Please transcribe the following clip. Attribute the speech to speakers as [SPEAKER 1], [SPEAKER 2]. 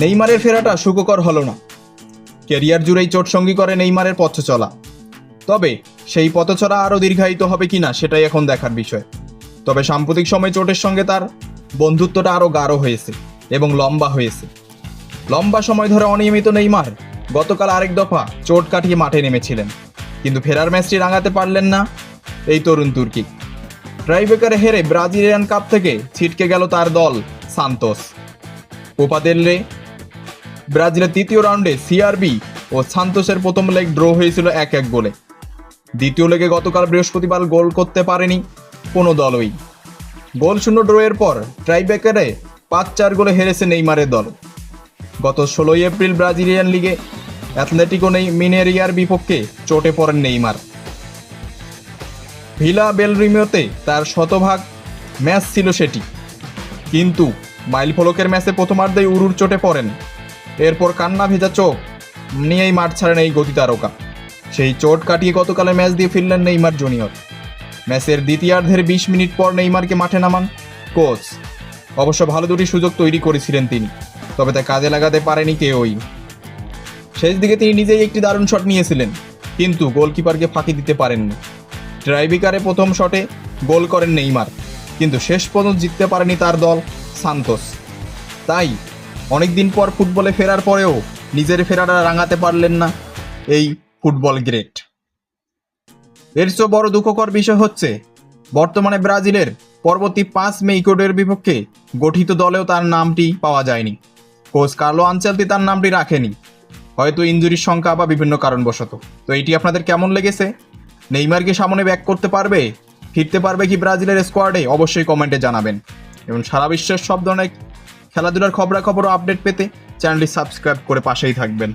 [SPEAKER 1] নেইমারের ফেরাটা সুখকর হলো না। ক্যারিয়ার জুড়েই চোট সঙ্গী করে নেইমারের পথ চলা। তবে সেই পথচলা আরও দীর্ঘায়িত হবে কিনা সেটাই এখন দেখার বিষয়। তবে সাম্প্রতিক সময় চোটের সঙ্গে তার বন্ধুত্বটা আরও গাঢ় হয়েছে এবং লম্বা হয়েছে। লম্বা সময় ধরে অনিয়মিত নেইমার গতকাল আরেক দফা চোট কাটিয়ে মাঠে নেমেছিলেন। কিন্তু ফেরার ম্যাচটি রাঙাতে পারলেন না এই তরুণ তুর্কি। ট্রাইবেকারে হেরে ব্রাজিলিয়ান কাপ থেকে ছিটকে গেল তার দল সান্তোস। কোপা দেল রে ব্রাজিলের তৃতীয় রাউন্ডে সিআরবি ও সান্তোসের প্রথম লেগ ড্র হয়েছিল এক এক গোলে। দ্বিতীয় লেগে গতকাল বৃহস্পতিবার গোল করতে পারেনি কোনো দলই। গোল শূন্য ড্রয়ের পর ট্রাইবেকারে পাঁচ চার গোলে হেরেছে নেইমারের দল। গত ষোলোই এপ্রিল ব্রাজিলিয়ান লিগে অ্যাথলেটিকো নেই মিনেরিয়ার বিপক্ষে চোটে পড়েন নেইমার। ভিলা বেলরিমিওতে তার শতভাগ ম্যাচ ছিল সেটি। কিন্তু মাইল ফলকের ম্যাচে প্রথমার্ধেই উরুর চোটে পড়েন এরপর কান্না ভেজা চোখ। নিয়েই মাঠ ছাড়েন এই গতি তারকা সেই চোট কাটিয়ে গতকালে ম্যাচ দিয়ে ফিরলেন নেইমার জুনিয়র। ম্যাচের দ্বিতীয়ার্ধের বিশ মিনিট পর নেইমারকে মাঠে নামান কোচ। অবশ্য ভালো দুটি সুযোগ তৈরি করেছিলেন তিনি, তবে তা কাজে লাগাতে পারেনি কেউই। শেষ দিকে তিনি নিজেই একটি দারুণ শট নিয়েছিলেন, কিন্তু গোলকিপারকে ফাঁকি দিতে পারেননি। ট্রাইবিকারে প্রথম শটে গোল করেন নেইমার, কিন্তু শেষ পর্যন্ত জিততে পারেনি তার দল সান্তোস। তাই অনেকদিন পর ফুটবলে ফেরার পরেও নিজের ফেরাটা রাঙাতে পারলেন না এই ফুটবল গ্রেট। এর চেয়েও বড় দুঃখকর বিষয় হচ্ছে, বর্তমানে ব্রাজিলের পরবর্তী পাঁচ মে ইকুয়েডের বিপক্ষে গঠিত দলেও তার নামটি পাওয়া যায়নি। কোচ কার্লো আনচেলতি তার নামটি রাখেনি। হয়তো ইঞ্জুরির সংখ্যা বা বিভিন্ন কারণবশত। তো এটি আপনাদের কেমন লেগেছে? নেইমারকে সামনে ব্যাক করতে পারবে, ফিরতে পারবে কি ব্রাজিলের স্কোয়াডে অবশ্যই কমেন্টে জানাবেন। এবং সারা বিশ্বের সব ধরনের খেলাধুলার খবরাখবর আপডেট পেতে চ্যানেলটি সাবস্ক্রাইব করে পাশেই থাকবেন।